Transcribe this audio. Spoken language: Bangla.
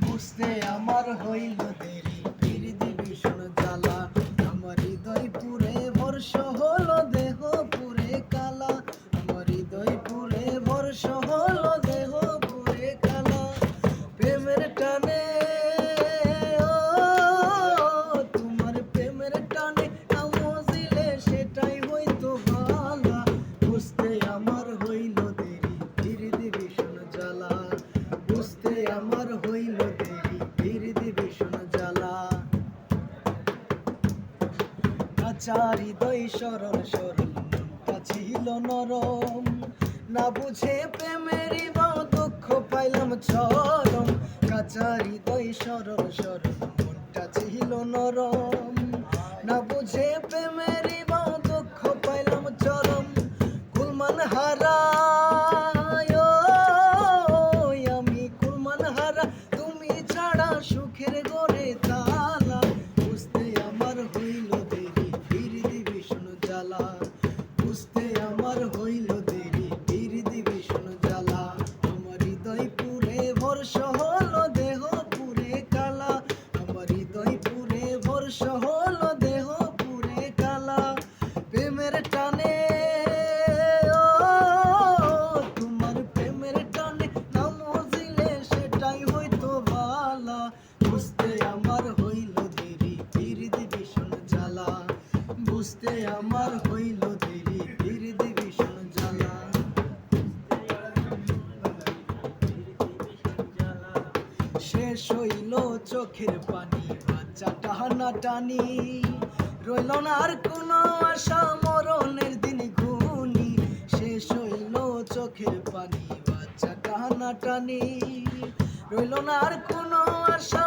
বুঝতে আমার হইল দেরি। ফির দিবি সুর জ্বালা। আমার হইল দেরি ধীরে দেবে শোনো জ্বালা। কাচারি দই সরল সরল, মনটা ছিল নরম। না বুঝে প্রেমেরই বা দুঃখ পাইলাম চরম কাচারি দই সরল সরল, মনটা ছিল নরম। হইল দেরি বীর দিবি শোনো জ্বালা। আমার হৃদয় পুরে ভরস হলো দেহ পুরে কালা। আমার হৃদয় পুরে ভরস হলো দেহ পুরে কালা। প্রেমের টানে তোমার প্রেমের টানে না মজিলে সেটাই হয়তো ভালা বুঝতে আমার হইল দেরি বীর দিবি শোন জ্বালা। বুঝতে আমার শেষ হইল চোখের পানি বাচ্চা টাহানা টানি রইল না আর কোনো আশা, মরণের দিন ঘুনি। শেষ হইল চোখের পানি বাচ্চা টাহানা টানি রইল না আর কোনো আশা